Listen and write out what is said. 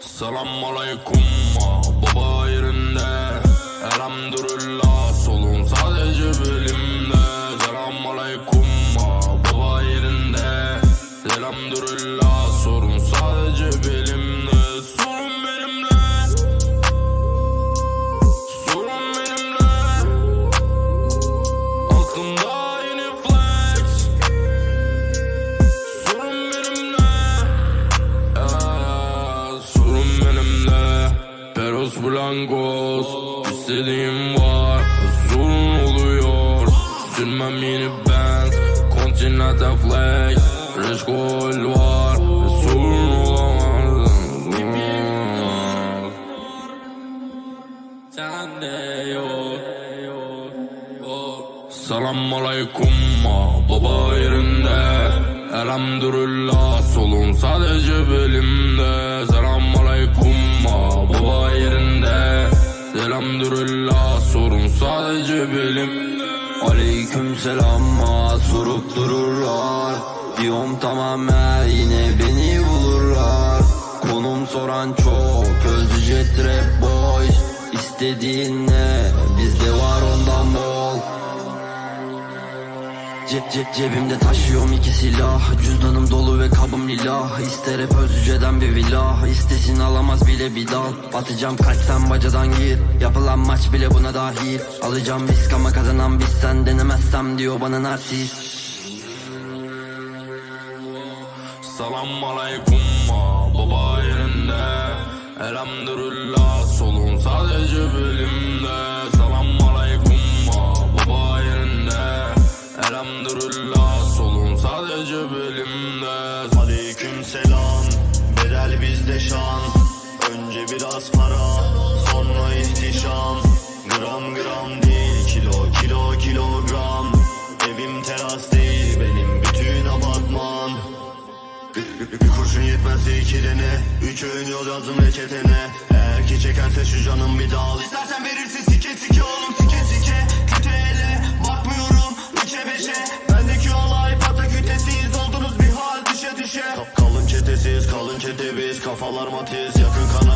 Selam aleyküm baba yerinde. Elhamdülillah Blancos İstediğim var Sorun oluyor. Sürmem yeni Benz Continental Rich Gold var. Sorun olamaz. Sende yok Selam aleyküm baba yerinde. Elhamdülillah solun sadece belimde belimde Aleyküm selam sorup dururlar. Diyorum tamam he, yine beni bulurlar. Konum soran çok özlüce trap boys. İstediğin ne bizde var ondan bol. Cep cep cebimde taşıyorum iki silah Cüzdanım lila İster hep özlüceden bir villa İstesin alamaz bile bir dal. Batacağım kalpten bacadan gir. Yapılan maç bile buna dahil. Alacağım risk ama kazanan biz sen. Denemezsem diyor bana narsist. Selam aleyküm baba yerinde. Elhamdülillah. Solun sadece belimde. Selam aleyküm baba yerinde. Elhamdülillah. Solun sadece belimde biraz para Sonra ihtişam. Gram gram değil Kilo kilo kilogram. Evim teras değil Benim bütün apartman bir, kurşun yetmezse iki dene Üç öğün yol yazdım reçetene Eğer ki çekerse şu canım bir dal. İstersen verirsin sike sike oğlum sike sike. Kötü ele bakmıyorum üçe beşe. Bendeki olay pata kütesiyiz Oldunuz bir hal düşe düşe. Kalın çetesiz kalın çete biz Kafalar matiz yakın kanabis